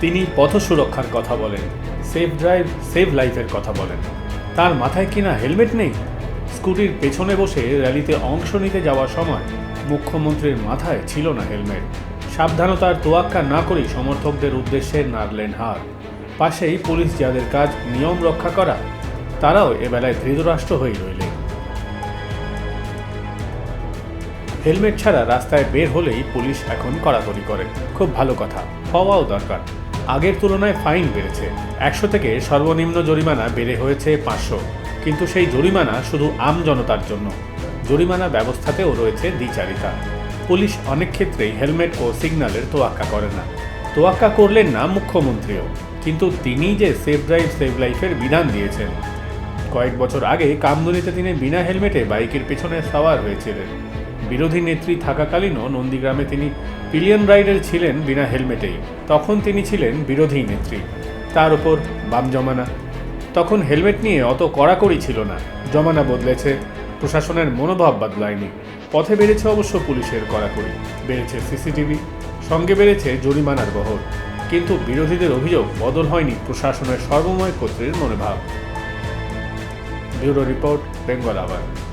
তিনি পথ সুরক্ষার কথা বলেন সেফ ড্রাইভ সেভ লাইফের কথা বলেন। তার মাথায় কিনা হেলমেট নেই? স্কুটির পেছনে বসে র্যালিতে অংশ নিতে যাওয়ার সময় মুখ্যমন্ত্রীর মাথায় ছিল না হেলমেট। সাবধানতার তোয়াক্কা না করেই সমর্থকদের উদ্দেশ্যে নাড়লেন হার। পাশেই পুলিশ যাদের কাজ নিয়ম রক্ষা করা, তারাও এবেলায় ধৃতরাষ্ট্র হয়ে রইলেন। হেলমেট ছাড়া রাস্তায় বের হলেই পুলিশ এখন কড়াকড়ি করে। খুব ভালো কথা, হওয়াও দরকার। আগের তুলনায় ফাইন বেড়েছে। একশো থেকে সর্বনিম্ন জরিমানা বেড়ে হয়েছে পাঁচশো। কিন্তু সেই জরিমানা শুধু আম জনতার জন্য। জরিমানা ব্যবস্থাতেও রয়েছে দ্বিচারিতা। পুলিশ অনেক ক্ষেত্রেই হেলমেট ও সিগন্যালের তোয়াক্কা করে না। তোয়াক্কা করলেন না মুখ্যমন্ত্রীও। কিন্তু তিনি যে সেফ ড্রাইভ সেভ লাইফের বিধান দিয়েছেন। কয়েক বছর আগে কামদুনিতে তিনি বিনা হেলমেটে বাইকের পেছনে সাওয়ার হয়েছিলেন। বিরোধী নেত্রী থাকাকালীনও নন্দীগ্রামে তিনি পিলিয়ন রাইডার ছিলেন বিনা হেলমেটেই। তখন তিনি ছিলেন বিরোধী নেত্রী। তার উপর বাম জমানা। তখন হেলমেট নিয়ে অত কড়াকড়ি ছিল না। জমানা বদলেছে, প্রশাসনের মনোভাব বদলায়নি। পথে বেড়েছে অবশ্য পুলিশের কড়াকড়ি। বেড়েছে সিসিটিভি, সঙ্গে বেড়েছে জরিমানার বহর। কিন্তু বিরোধীদের অভিযোগ বদল হয়নি প্রশাসনের সর্বময় কর্তৃর মনোভাব। Bureau report, Bengal hour